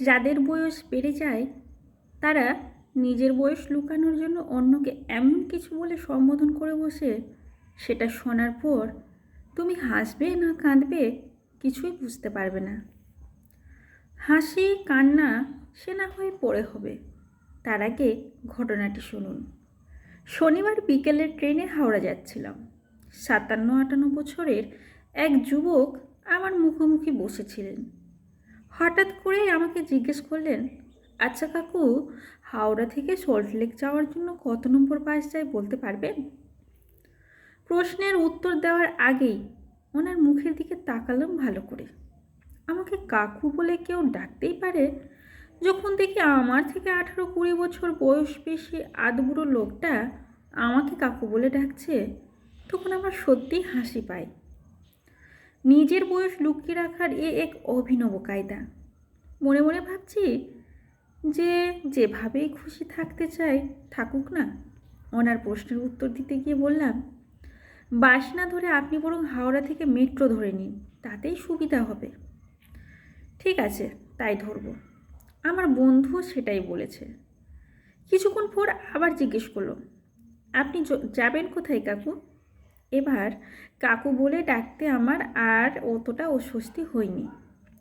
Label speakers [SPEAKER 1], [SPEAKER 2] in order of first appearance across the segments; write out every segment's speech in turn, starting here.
[SPEAKER 1] যাদের বয়স বেড়ে যায়, তারা নিজের বয়স লুকানোর জন্য অন্যকে এমন কিছু বলে সম্বোধন করে বসে, সেটা শোনার পর তুমি হাসবে না কাঁদবে কিছুই বুঝতে পারবে না। হাসি, কান্না, সে না হয়ে পড়ে হবে। তার আগে ঘটনাটি শুনুন। শনিবার বিকেলের ট্রেনে হাওড়া যাচ্ছিলাম। সাতান্ন আটান্ন বছরের এক যুবক আমার মুখোমুখি বসেছিলেন। হঠাৎ করেই আমাকে জিজ্ঞেস করলেন আচ্ছা কাকু, হাওড়া থেকে সল্টলেক যাওয়ার জন্য কত নম্বর বাস যায় বলতে পারবেন? প্রশ্নের উত্তর দেওয়ার আগেই ওনার মুখের দিকে তাকালাম ভালো করে। আমাকে কাকু বলে কেউ ডাকতেই পারে, যখন দেখি আমার থেকে আঠারো কুড়ি বছর বয়স বেশি আধবুড়ো লোকটা আমাকে কাকু বলে ডাকছে, তখন আমার সত্যিই হাসি পায় নিজের বয়স লুকিয়ে রাখার এ এক অভিনব কায়দা। মনে মনে ভাবছি যে যেভাবেই খুশি থাকতে চায়, থাকুক না। ওনার প্রশ্নের উত্তর দিতে গিয়ে বললাম বাস না ধরে আপনি বরং হাওড়া থেকে মেট্রো ধরে নিন, তাতেই সুবিধা হবে। ঠিক আছে, তাই ধরবো। আমার বন্ধুও সেটাই বলেছে। কিছুক্ষণ পর আবার জিজ্ঞেস করল, আপনি যাবেন কোথায় কাকু? এবার কাকু বলে ডাকতে আমার আর অতটা অস্বস্তি হয়নি।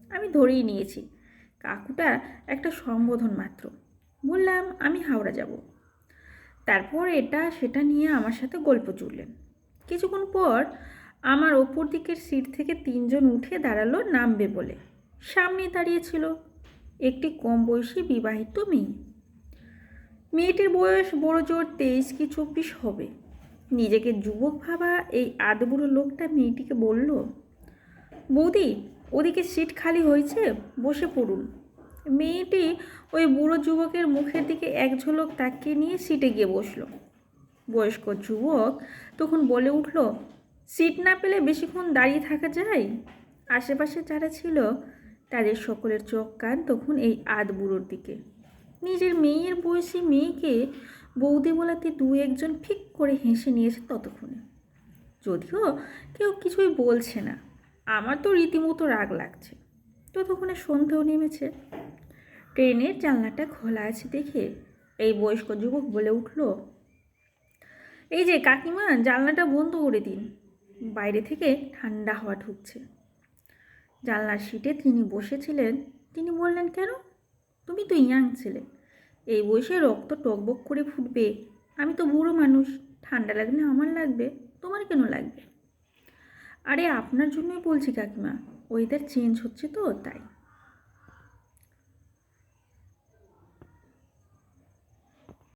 [SPEAKER 1] আমি ধরেই নিয়েছি। কাকুটা একটা সম্বোধন মাত্র। বললাম, আমি হাওড়া যাব। তারপর এটা সেটা নিয়ে আমার সাথে গল্প জুড়লেন কিছুক্ষণ পর আমার ওপর দিকের সিট থেকে তিনজন উঠে দাঁড়াল নামবে বলে। সামনে দাঁড়িয়েছিল একটি কম বয়সী বিবাহিত মেয়ে। মেয়েটির বয়স বড় জোর তেইশ কি চব্বিশ হবে। নিজেকে যুবক ভাবা এই আদবুড়ো লোকটা মেয়েটিকে বলল, বৌদি, ওদিকে সিট খালি হয়েছে, বসে পড়ুন। মেয়েটি ওই বুড়ো যুবকের মুখের দিকে এক ঝলক তাকিয়ে নিয়ে সিটে গিয়ে বসল। বয়স্ক যুবক তখন বলে উঠল, সিট না পেলে বেশিক্ষণ দাঁড়িয়ে থাকা যায়? আশেপাশে যারা ছিল, তাদের সকলের চোখ কান তখন এই আধ বুড়োর দিকে। নিজের মেয়ের বয়সী মেয়েকে বৌদি বলাতে দু একজন ফিক করে হেসে নিয়েছে ততক্ষণে। যদিও কেউ কিছুই বলছে না, আমার তো রীতিমতো রাগ লাগছে। ততক্ষণে সন্ধেও নেমেছে। ট্রেনের জানলাটা খোলা আছে দেখে এই বয়স্ক যুবক বলে উঠল, এই যে কাকিমা, জানলাটা বন্ধ করে দিন। বাইরে থেকে ঠান্ডা হাওয়া ঢুকছে। জানলার সিটে তিনি বসেছিলেন। তিনি বললেন, কেন? তুমি তো ইয়াং ছেলে। এই বয়সে রক্ত টকবক করে ফুটবে। আমি তো বুড়ো মানুষ, ঠান্ডা লাগলে আমার লাগবে, তোমার কেন লাগবে? আরে, আপনার জন্যই বলছি কাকিমা ওয়েদার চেঞ্জ হচ্ছে তো, তাই।